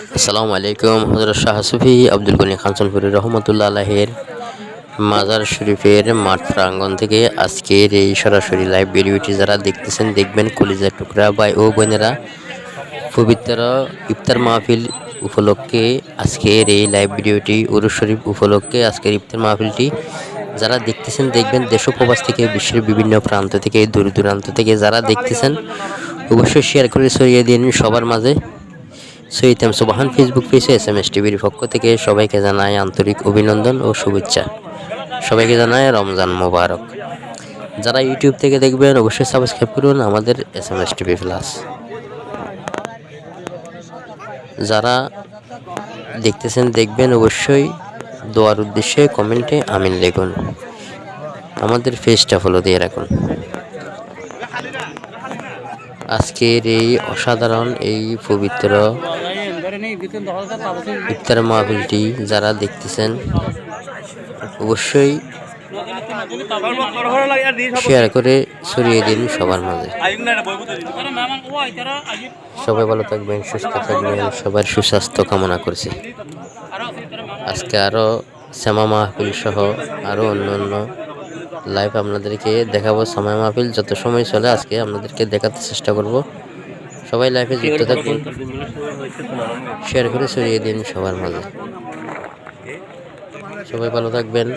আসসালামু আলাইকুম হজরত শাহ সুফি আব্দুল গনি খানসনপুরি রহমতুল্লাহ আলাহের মাজার শরীফের মাঠ প্রাঙ্গন থেকে আজকের এই সরাসরি লাইভ ভিডিওটি যারা দেখতেছেন, দেখবেন কলিজার টুকরা ভাই ও বোনেরা। পবিত্র ইফতার মাহফিল উপলক্ষে আজকের এই লাইভ ভিডিওটি, উরুস শরীফ উপলক্ষে আজকের ইফতার মাহফিলটি যারা দেখতেছেন, দেখবেন দেশ ও প্রবাস থেকে, বিশ্বের বিভিন্ন প্রান্ত থেকে, দূর দূরান্ত থেকে যারা দেখতেছেন, অবশ্যই শেয়ার করে ছড়িয়ে দিন সবার মাঝে। সৈতাম সুবাহান ফেসবুক পেজে এস এম এস টিভির পক্ষ থেকে সবাইকে জানায় আন্তরিক অভিনন্দন ও শুভেচ্ছা। সবাইকে জানায় রমজান মোবারক। যারা ইউটিউব থেকে দেখবেন, অবশ্যই সাবস্ক্রাইব করুন আমাদের S M S TV plus. যারা দেখতেছেন, দেখবেন, অবশ্যই দোয়ার উদ্দেশ্যে কমেন্টে আমিন লিখুন। আমাদের ফেসটা ফলো দিয়ে রাখুন। আজকের এই অসাধারণ এই পবিত্র ইফতার মাহফিলটি যারা দেখতেছেন, অবশ্যই শেয়ার করে ছড়িয়ে দিন সবার মাঝে। সবাই ভালো থাকবেন, সুস্থ থাকবেন, সবার সুস্বাস্থ্য কামনা করছি। আজকে আরও শ্যামা মাহফিল সহ আরও অন্য অন্য লাইভ আপনাদেরকে দেখাবো। সময় মাহফিল যত সময় চলে, আজকে আপনাদেরকে দেখাতে চেষ্টা করব। সবাই লাইফে যুক্ত থাকুন শেয়ার করে ছড়িয়ে দিন সবার মাঝে। সবাই ভালো থাকবেন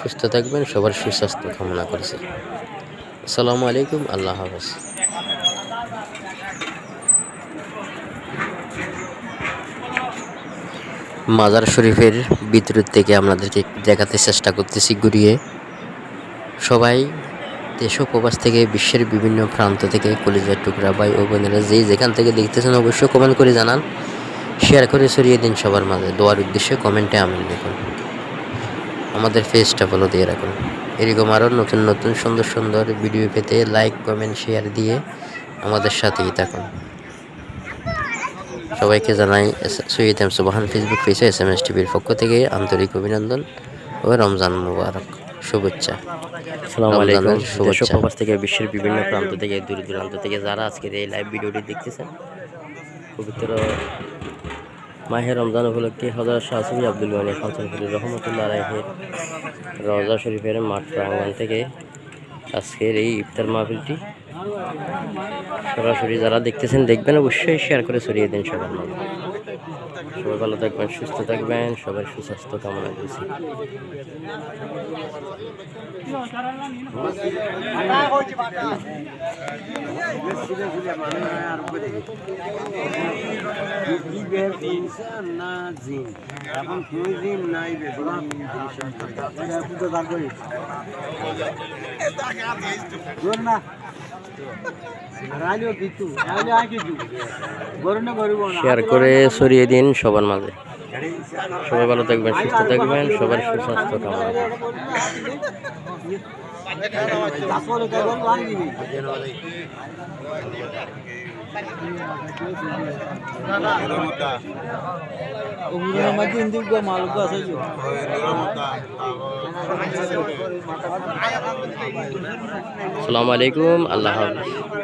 সুস্থ থাকবেন সবার সুস্বাস্থ্য কামনা করছি। আসসালামু আলাইকুম আল্লাহ হাফেজ। মাজার শরীফের ভিতর থেকে আপনাদেরকে দেখাতে চেষ্টা করতেছি ঘুরিয়ে। সবাই দেশ ও প্রবাস থেকে বিশ্বের বিভিন্ন প্রান্ত থেকে কলিজার টুকরা ভাই ও বোনেরা যেই যেখান থেকে দেখতেছেন অবশ্যই কমেন্ট করে জানান। শেয়ার করে ছড়িয়ে দিন সবার মাঝে। দোয়ার উদ্দেশ্যে কমেন্টে আমিন লিখুন। আমাদের ফেসটা ফলো দিয়ে রাখুন। এরকম আরও নতুন নতুন, সুন্দর সুন্দর ভিডিও পেতে লাইক কমেন্ট শেয়ার দিয়ে আমাদের সাথেই থাকুন। সবাইকে জানাই সৈয়দ এম সুবাহান। ফেসবুক পেজে এস এম এস টিভির পক্ষ থেকে আন্তরিক অভিনন্দন ও রমজান মুবারক। শুভেচ্ছা। আসসালামু আলাইকুম। শুভেচ্ছা। প্রবাস থেকে বিশ্বের বিভিন্ন প্রান্ত থেকে দূর দূরান্ত থেকে যারা আজকের এই লাইভ ভিডিওটি দেখতেছেন পবিত্র মাহে রমজান উপলক্ষে হজরত শাহসুফি আব্দুল গনি খানসনপুরি রহমতুল্লাহ আলাহের রওজা শরীফের মাঠ প্রাঙ্গণ থেকে আজকের এই ইফতার মাহফিলটি সরাসরি যারা দেখতেছেন দেখবেন অবশ্যই শেয়ার করে ছড়িয়ে দিন সবার মাঝে। সবাই ভালো থাকবেন সুস্থ থাকবেন সবাই সুস্বাস্থ্য কামনা করছি। না শেয়ার করে সরিয়ে দিন সবার মাঝে সবাই ভালো থাকবেন সুস্থ থাকবেন সবার সুস্বাস্থ্য আলাইকুম আল্লাহ হাফিজ।